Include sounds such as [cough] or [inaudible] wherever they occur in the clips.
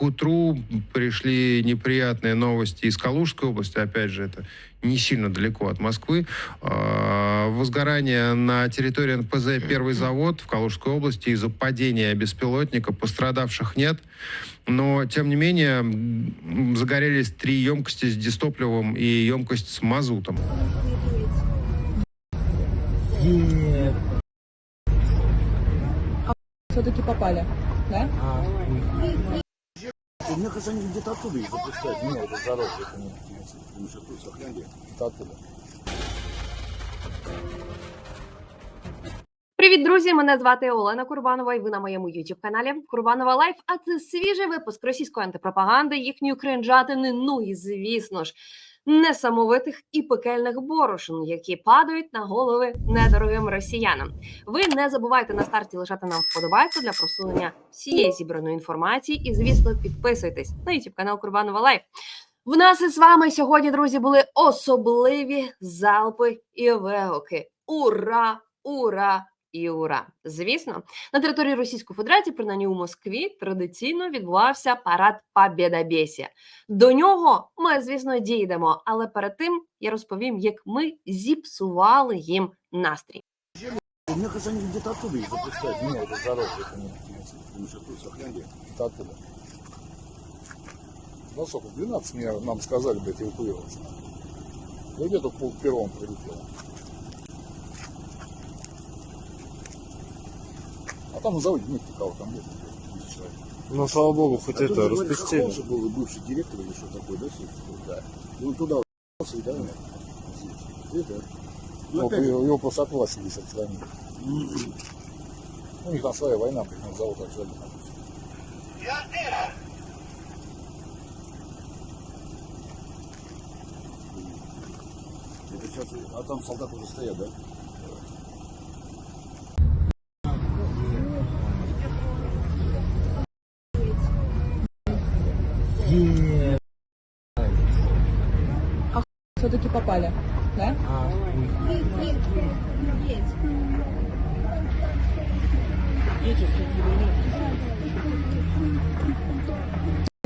к утру пришли неприятные новости из Калужской области. Опять же, это не сильно далеко от Москвы. А, Возгорание на территории НПЗ «Первый завод» в Калужской области из-за падения беспилотника. Пострадавших нет. Но, тем не менее, загорелись три емкости с дистопливом и емкость с мазутом. все-таки попали, да? Мне кажется, они где-то оттуда их запускают. Меня это дорога, это не потому что тут сохраняли. Это оттуда. Привіт, друзі! Мене звати Олена Курбанова, і ви на моєму youtube каналі Курбанова Лайф. А це свіжий випуск російської антипропаганди, їхньої кринжатини. Ну і звісно ж, несамовитих і пекельних борошн, які падають на голови недорогим росіянам. Ви не забувайте на старті лишати нам вподобайку для просунення всієї зібраної інформації. І, звісно, підписуйтесь на youtube канал Курбанова Лайф. В нас із вами сьогодні, друзі, були особливі залпи і вигуки. Ура! Ура! І ура! Звісно, на території Російської Федерації, принаймні у Москві, традиційно відбувався парад Побєдобєсія. До нього ми, звісно, дійдемо, але перед тим я розповім, як ми зіпсували їм настрій. Мне кажется, они где-то оттуда их запускают. Меня это дорога, это не потому что тут сохраняли. Это оттуда. Ну сколько, 12 мне, нам сказали, блядь, эвакуироваться. Ну где-то в пол первом прилетело. А там на заводе нет никого, там нет. 10 человек. Ну, слава богу, хоть А тут это говорят, распустили. Же был бывший директор или что такое, да, все да. И он туда и да, нет. Это. Ну, Ну, опять его, его просто от страны. м, У них там своя война, на завод отжали. это сейчас, а там солдаты уже стоят, да? Все-таки попали, да?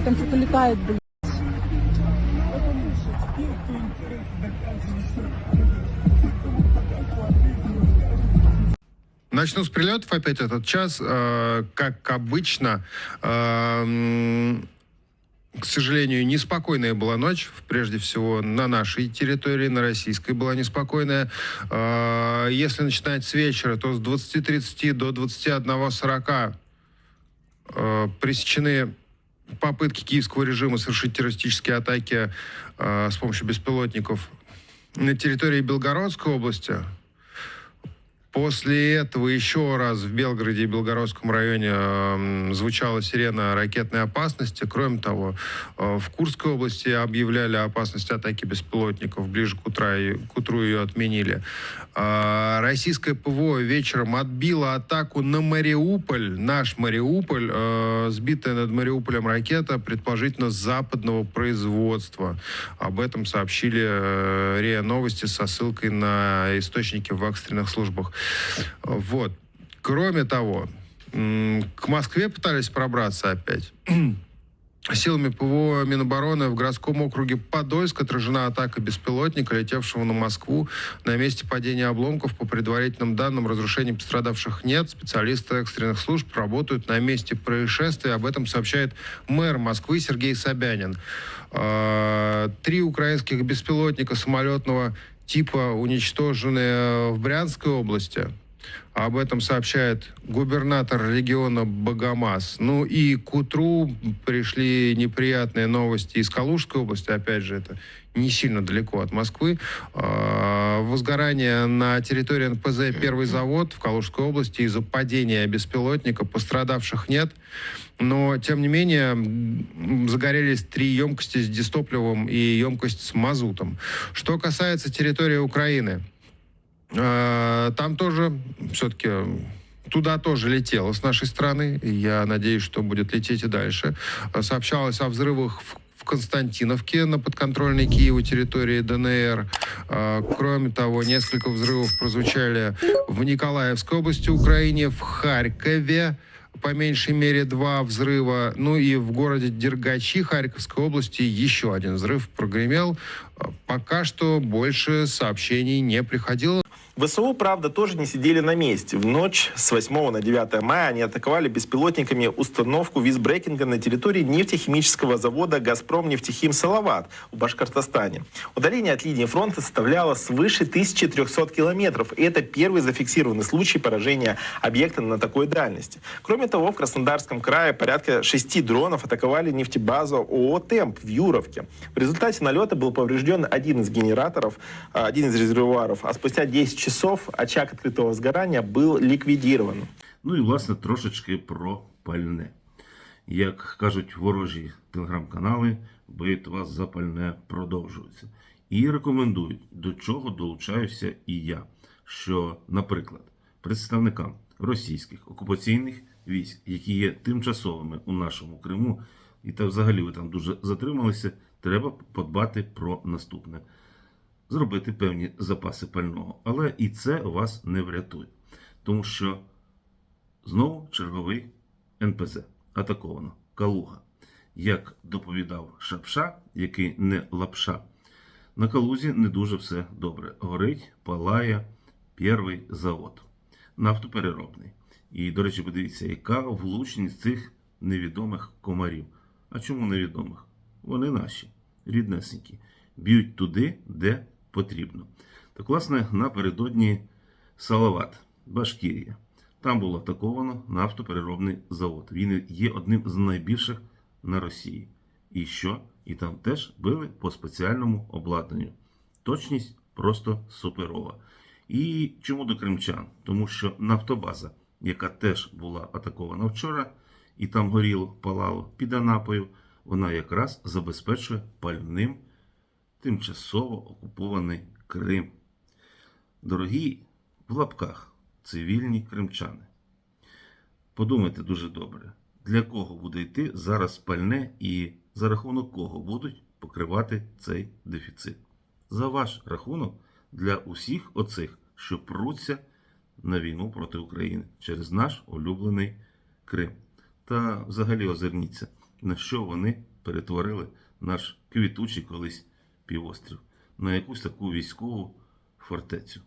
Там что-то летает, блин. Начну с прилетов опять этот час. Э, Как обычно, э, к сожалению, неспокойная была ночь. Прежде всего, на нашей территории, на российской была неспокойная. Э, Если начинать с вечера, то с 20.30 до 21.40 э, пресечены попытки киевского режима совершить террористические атаки э, с помощью беспилотников на территории Белгородской области. После этого еще раз в Белгороде и Белгородском районе э, звучала сирена ракетной опасности. Кроме того, э, в Курской области объявляли опасность атаки беспилотников. Ближе к, утра, к утру ее отменили. Э, российское ПВО вечером отбило атаку на Мариуполь, наш Мариуполь. Э, сбитая над Мариуполем ракета, предположительно западного производства. Об этом сообщили э, РИА Новости со ссылкой на источники в экстренных службах. Вот. Кроме того, к Москве пытались пробраться опять. [clears throat] Силами ПВО Минобороны в городском округе Подольск отражена атака беспилотника, летевшего на Москву. На месте падения обломков, по предварительным данным, разрушений пострадавших нет. Специалисты экстренных служб работают на месте происшествия. Об этом сообщает мэр Москвы Сергей Собянин. Э, Три украинских беспилотника самолетного типа уничтожены в Брянской области. Об этом сообщает губернатор региона Богомаз. Ну и к утру пришли неприятные новости из Калужской области. Опять же, это не сильно далеко от Москвы. А, Возгорание на территории НПЗ «Первый завод» в Калужской области из-за падения беспилотника. Пострадавших нет. Но, тем не менее, загорелись три емкости с дистопливом и емкость с мазутом. Что касается территории Украины, там тоже все-таки туда тоже летело с нашей стороны. И Я надеюсь, что будет лететь и дальше. Э, Сообщалось о взрывах в в Константиновке на подконтрольной Киеву территории ДНР. Э, Кроме того, несколько взрывов прозвучали в Николаевской области Украине, в Харькове, по меньшей мере два взрыва. Ну и в городе Дергачи Харьковской области еще один взрыв прогремел. Пока что больше сообщений не приходило. ВСУ, правда, тоже не сидели на месте. В ночь с 8 на 9 мая они атаковали беспилотниками установку визбрекинга на территории нефтехимического завода «Газпром нефтехим Салават» в Башкортостане. Удаление от линии фронта составляло свыше 1300 километров. И это первый зафиксированный случай поражения объекта на такой дальности. Кроме того, в Краснодарском крае порядка шести дронов атаковали нефтебазу ООО «Темп» в Юровке. В результате налета был поврежден один из генераторов, а, один из резервуаров, а спустя 10 часов очаг открытого сгорания был ликвидирован. Ну і власне трошечки про пальне. Як кажуть ворожі телеграм-канали, битва за пальне продовжується. І рекомендують, до чого долучаюся і я. Що, наприклад, представникам російських окупаційних військ, які є тимчасовими у нашому Криму, і та взагалі ви там дуже затрималися, треба подбати про наступне. Зробити певні запаси пального. Але і це вас не врятує. Тому що Знову черговий НПЗ. Атаковано. Калуга. Як доповідав Шапша, який не лапша, на Калузі не дуже все добре. Горить, палає перший завод. Нафтопереробний. І, до речі, подивіться, яка влучність цих невідомих комарів. А чому невідомих? Вони наші, ріднесенькі. Б'ють туди, де потрібно. Так, власне, напередодні Салават, Башкірія. Там було атаковано нафтопереробний завод. Він є одним з найбільших на Росії. І що? І там теж били по спеціальному обладнанню. Точність просто суперова. І чому до кримчан? Тому що нафтобаза, яка теж була атакована вчора, і там горіло, палало під Анапою, вона якраз забезпечує пальним тимчасово окупований Крим. Дорогі в лапках цивільні кримчани. Подумайте дуже добре, для кого буде йти зараз пальне і за рахунок кого будуть покривати цей дефіцит. За ваш рахунок для усіх оцих, що пруться на війну проти України через наш улюблений Крим. Та взагалі озирніться, на що вони перетворили наш квітучий колись півострів, на якусь таку військову фортецю.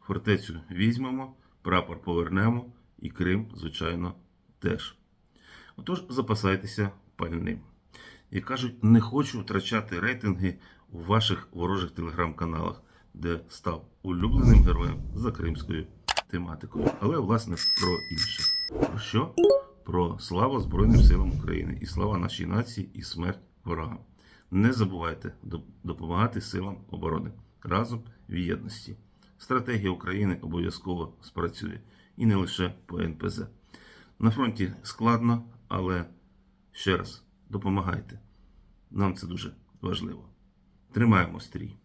Фортецю візьмемо, прапор повернемо і Крим, звичайно, теж. Отож, запасайтеся пальним. Як кажуть, не хочу втрачати рейтинги у ваших ворожих телеграм-каналах, де став улюбленим героєм за кримською тематикою. Але, власне, про інше. Про що? Про славу Збройним силам України і слава нашій нації і смерть ворогам. Не забувайте допомагати силам оборони разом в єдності. Стратегія України обов'язково спрацює і не лише по НПЗ. На фронті складно, але ще раз допомагайте. Нам це дуже важливо. Тримаємо стрій.